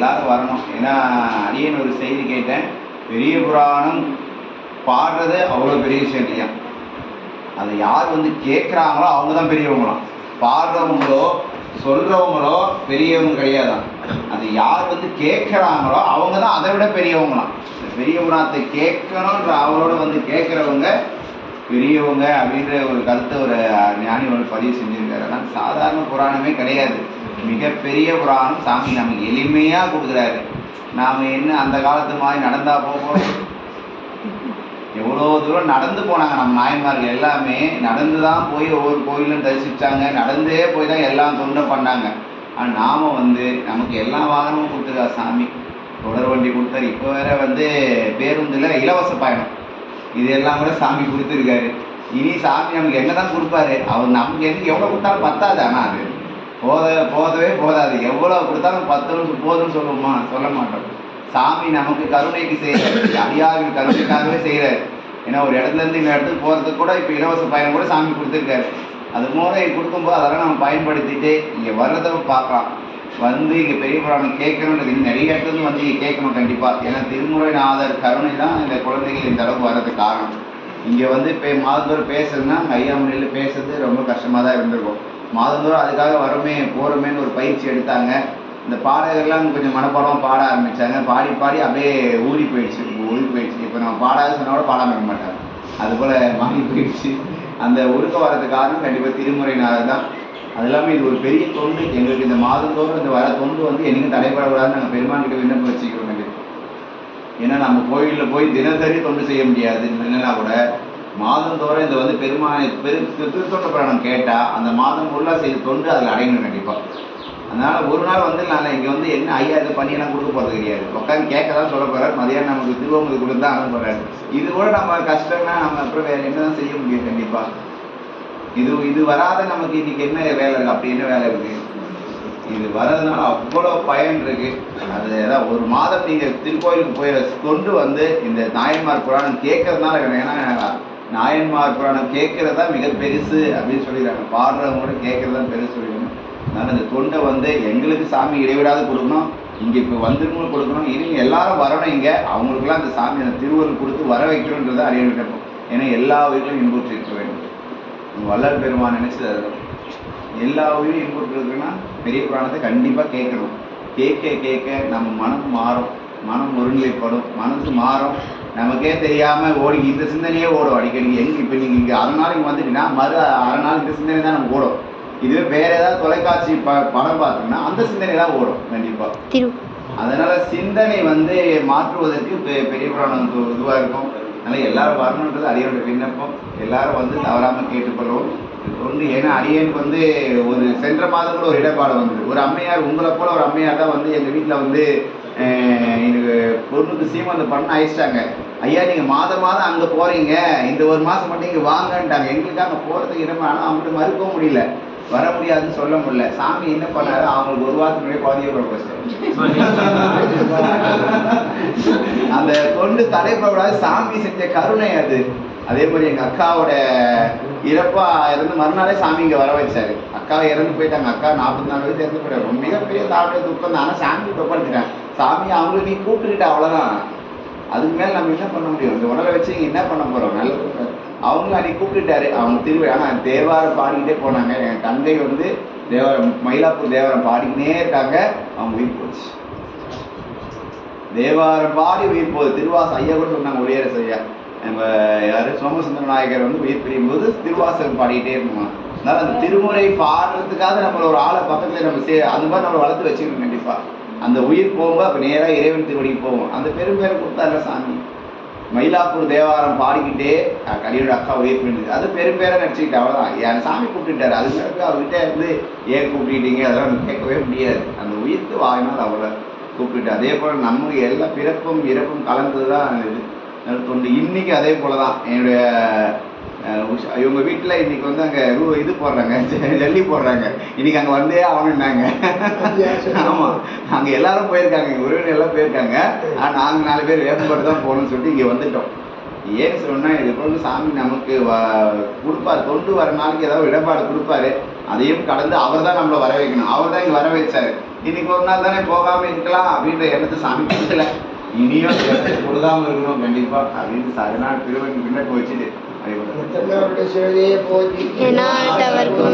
எல்லாரும் வரணும். ஏன்னா அடியன் ஒரு செய்தி கேட்டேன். பெரிய புராணம் பாடுறது அவ்வளோ பெரிய விஷயம் இல்லையா? அதை யார் வந்து கேட்குறாங்களோ அவங்க தான் பெரியவங்களாம் பாடுறவங்களோ சொல்கிறவங்களோ பெரியவங்க கிடையாதான். அது யார் வந்து கேட்குறாங்களோ அவங்க தான் அதை விட பெரியவங்களாம் இந்த பெரிய புராணத்தை கேட்கணுன்ற அவங்களோட வந்து கேட்குறவங்க பெரியவங்க அப்படின்ற ஒரு கருத்தை ஒரு ஞானி ஒரு பதிவு செஞ்சுருக்காரு. ஆனால் சாதாரண புராணமே கிடையாது. மிகப்பெரிய புராணம் சாமி நமக்கு எளிமையாக கொடுக்குறாரு. நாம் என்ன அந்த காலத்து மாதிரி நடந்தால் போகும் எவ்வளோ தூரம் நடந்து போனாங்க நம்ம நாயன்மார்கள் எல்லாமே. நடந்து தான் போய் ஒவ்வொரு கோயிலும் தரிசித்தாங்க நடந்தே போய் தான் எல்லாம் தொண்டை பண்ணாங்க. ஆனால் நாம் வந்து நமக்கு எல்லா வாகனமும் கொடுத்துருக்கா சாமி. தொடர் வண்டி கொடுத்தாரு. இப்போ வேற வந்து பேருந்தில் இலவச பயணம். இதெல்லாம் கூட சாமி கொடுத்துருக்காரு. இனி சாமி நமக்கு என்ன தான் கொடுப்பாரு? அவர் நமக்கு எதுக்கு எவ்வளோ கொடுத்தாலும் பத்தாது. ஆனால் அது போத போதவே போதாது. எவ்வளோ கொடுத்தாலும் பத்து போதும்னு சொல்லுமா சொல்ல மாட்டோம். சாமி நமக்கு கருணைக்கு செய்கிறார். அடியார்கள் கருணைக்காகவே செய்கிறார். ஏன்னா ஒரு இடத்துல இருந்து இந்த இடத்துக்கு போகிறதுக்கு கூட இப்போ இலவச பயணம் கூட சாமி கொடுத்துருக்காரு. அது மூலம் கொடுக்கும்போது அதெல்லாம் நம்ம பயன்படுத்திட்டு இங்கே வர்றதை பார்க்கலாம். வந்து இங்கே பெரிய புராணம் கேட்கணுன்றது நிறைய இடத்துல வந்து இங்கே கேட்கணும் கண்டிப்பாக ஏன்னா திருமுறை ஆதர் கருணை தான் இந்த குழந்தைகள் இந்த அளவுக்கு வர்றதுக்கு காரணம். இங்கே வந்து இப்போ மாதத்தோடு பேசுறதுன்னா ஐயா முறையில் பேசுறது ரொம்ப கஷ்டமாக தான் இருந்திருக்கும். மாதந்தோறும் அதுக்காக வரோமே போகிறோமேன்னு ஒரு பயிற்சி எடுத்தாங்க. இந்த பாடகர்லாம் கொஞ்சம் மனப்பாடம் பாட ஆரம்பித்தாங்க பாடி பாடி அப்படியே ஊறி போயிடுச்சு. ஊறி போயிடுச்சு. இப்போ நம்ம பாடாத சொன்னால் கூட பாடாம இருக்க மாட்டாங்க. அதுபோல் மாறி போயிடுச்சு. அந்த உருக்க வரது காரணம் கண்டிப்பாக திருமுறையினால தான். அது இல்லாமல் இது ஒரு பெரிய தொண்டு. எங்களுக்கு இந்த மாதந்தோறும் இந்த வர தொண்டு வந்து என்னைக்கும் தடைபடக்கூடாதுன்னு நாங்கள் பெருமான் கிட்ட விண்ணப்பம் வச்சுக்கிறோம் ஏன்னா நம்ம கோயிலில் போய் தினசரி தொண்டு செய்ய முடியாது. இல்லைன்னா கூட. மாதந்தோறும் இந்த வந்து பெருமானை பெரு திருத்தொண்ட புராணம் கேட்டால் அந்த மாதம் ஃபுல்லாக செய்த தொண்டு அதில் அடையணும் கண்டிப்பாக அதனால் ஒரு நாள் வந்து நான் இங்கே வந்து என்ன ஐயா இது பண்ணியெல்லாம் கொடுக்க போகிறது கிடையாது. உட்காந்து கேட்க தான் சொல்ல போகிறார் மதியானம் நமக்கு திருவமுது கொடுத்து தான் அனுப்ப போகிறாரு இது கூட நம்ம கஷ்டம்னா நம்ம அப்புறம் வேறு என்ன தான் செய்ய முடியும் கண்டிப்பாக இது இது வராத நமக்கு இன்னைக்கு என்ன வேலை இருக்குது அப்படி என்ன வேலை இருக்குது இது வர்றதுனால அவ்வளோ பயன் இருக்கு. அது ஏதாவது ஒரு மாதம் நீங்கள் திருக்கோயிலுக்கு போயிட கொண்டு வந்து இந்த நாயன்மார் புராணம் கேட்கறதுனால ஏன்னா நாயன்மார் புராணம் கேட்கறது தான் மிக பெருசு அப்படின்னு சொல்லிடுறாங்க. பாடுறவங்க கூட பெருசு சொல்லிடணும் அதனால் இந்த தொண்டை வந்து எங்களுக்கு சாமி இடைவிடாது கொடுக்கணும். இங்கே இப்போ வந்துருங்களும் கொடுக்கணும். இனி எல்லாரும் வரணும் இங்கே. அவங்களுக்குலாம் அந்த சாமி அந்த திருவருள் கொடுத்து வர வைக்கணுன்றதை அறிய விட்டணும் ஏன்னா எல்லா உயிர்களும் இன்புற்று இருக்க வேண்டும். வள்ளல் பெருமான் நினைச்சது எல்லா உயிரும் இன்புற்றுக்குன்னா பெரிய புராணத்தை கண்டிப்பாக கேட்கணும். கேட்க கேட்க நம்ம மனம் மாறும். மனம் ஒருநிலைப்படும். மனசு மாறும். நமக்கே தெரியாம ஓடி இந்த சிந்தனையே ஓடும். அடிக்கடி எங்க இப்போ நீங்க இங்க அரை நாள் இங்க வந்துட்டீங்கன்னா மறு அரை நாள் இந்த சிந்தனை தான் நமக்கு ஓடும். இதுவே வேற ஏதாவது தொலைக்காட்சி ப படம் பார்த்தோம்னா அந்த சிந்தனை தான் ஓடும் கண்டிப்பா. அதனால சிந்தனை வந்து மாற்றுவதற்கு பெரிய புராணம் இது- இதுவா இருக்கும். அதனால எல்லாரும் வரணுன்றது அடியோட விண்ணப்பம். எல்லாரும் வந்து தவறாம கேட்டுக்கொள்வோம் தொண்டு ஏன்னா அடியனுக்கு வந்து ஒரு சென்ற மாதம் கூட ஒரு இடர்பாடு வந்தது. ஒரு அம்மையார் உங்களை போல ஒரு அம்மையார் தான் வந்து எங்க வீட்டில் வந்து எனக்கு பொண்ணுக்கு அந்த பண்ண அழிச்சிட்டாங்க. ஐயா நீங்க மாதம் மாதம் அங்க போறீங்க. இந்த ஒரு மாசம் மட்டும் இங்க வாங்கன்ட்டாங்க. எங்களுக்கு அங்க போறதுக்கு இடமா ஆனால் அவங்கள்ட்ட மறுக்கவும் முடியல. வர முடியாதுன்னு சொல்ல முடியல. சாமி என்ன பண்ணாரு? அவங்களுக்கு ஒரு வாரத்துக்கு முன்னாடி குழந்தைய அந்த தொண்டு தடைப்படாது சாமி செஞ்ச கருணை அது. அதே மாதிரி எங்க அக்காவோட இறப்பா இருந்து மறுநாளே சாமி இங்க வர வச்சாரு. அக்கா இறந்து போயிட்டாங்க. அக்கா நாற்பத்தி நாலு வயசு இறந்து போயிட்டாங்க மிகப்பெரிய தாழ்வு துக்கம் தான். ஆனா சாமி ஒப்படைச்சிட்டாங்க சாமி அவங்களை நீ கூப்பிட்டுக்கிட்ட அவ்வளவுதான். அதுக்கு மேல நம்ம என்ன பண்ண முடியும்? இந்த உடலை வச்சு இங்க என்ன பண்ண போறோம்? நல்லது அவங்களும் அன்னைக்கு கூப்பிட்டுட்டாரு அவங்க திருவிழா ஆனா தேவாரம் பாடிக்கிட்டே போனாங்க. என் தங்கை வந்து தேவாரம் மயிலாப்பூர் தேவாரம் பாடிக்கினே இருக்காங்க. அவங்க உயிர் போச்சு. தேவாரம் பாடி உயிர் போகுது திருவாசம் ஐயா கூட சொன்னாங்க ஒளியரசு ஐயா. நம்ம யாரு? சோமசுந்தர நாயகர் வந்து உயிர் பிரியும் போது திருவாசகம் பாடிக்கிட்டே இருக்கணும் அதனால அந்த திருமுறை பாடுறதுக்காக நம்ம ஒரு ஆளை பக்கத்துல நம்ம சே அது மாதிரி நம்ம வளர்த்து வச்சுக்கணும் கண்டிப்பா. அந்த உயிர் போகும்போது அப்போ நேராக இறைவன் திருவடிக்கு போவோம். அந்த பெரும்பேரை கொடுத்தாருல சாமி. மயிலாப்பூர் தேவாரம் பாடிக்கிட்டே கலியோட அக்கா உயிர் பண்ணிடுது அது பெரும்பேரை நினச்சிக்கிட்டு அவ்வளோதான் என் சாமி கூப்பிட்டுட்டாரு. அது பிறகு அவர்கிட்ட இருந்து ஏன் கூப்பிட்டீங்க? அதெல்லாம் கேட்கவே முடியாது. அந்த உயிர்த்து வாங்கினால் அவ்வளோ கூப்பிட்டு அதே போல் நம்ம எல்லா பிறப்பும் இறப்பும் கலந்தது தான் இது தொண்டு. இன்னைக்கு அதே போல தான் என்னுடைய இவங்க வீட்டில் இன்னைக்கு வந்து அங்கே இது போடுறாங்க ஜல்லி போடுறாங்க. இன்னைக்கு அங்கே வந்தே ஆகணுன்னாங்க ஆமாம் அங்கே எல்லாரும் போயிருக்காங்க எங்கள் உறவினர் எல்லாம் போயிருக்காங்க. ஆனால் நாங்கள் நாலு பேர் வேப்பம்பட்டு தான் போகணும்னு சொல்லிட்டு இங்கே வந்துட்டோம். ஏன்னு சொன்னா இது போல சாமி நமக்கு வ- கொடுப்பாரு. தொண்டு வர நாளைக்கு ஏதாவது இடர்பாடு கொடுப்பாரு. அதையும் கடந்து அவர் தான் நம்மளை வர வைக்கணும். அவர் தான் இங்கே வர வச்சாரு. இன்னைக்கு ஒரு நாள் தானே போகாம இருக்கலாம் அப்படின்ற எண்ணத்தை சாமி கொடுக்கல. இனியும் அந்த எண்ணத்தை கொடுக்காம இருக்கணும். கண்டிப்பா. அப்படின்னு சரணால் திருவன் பின்னாடி வச்சுட்டு ఏనాటి వరకు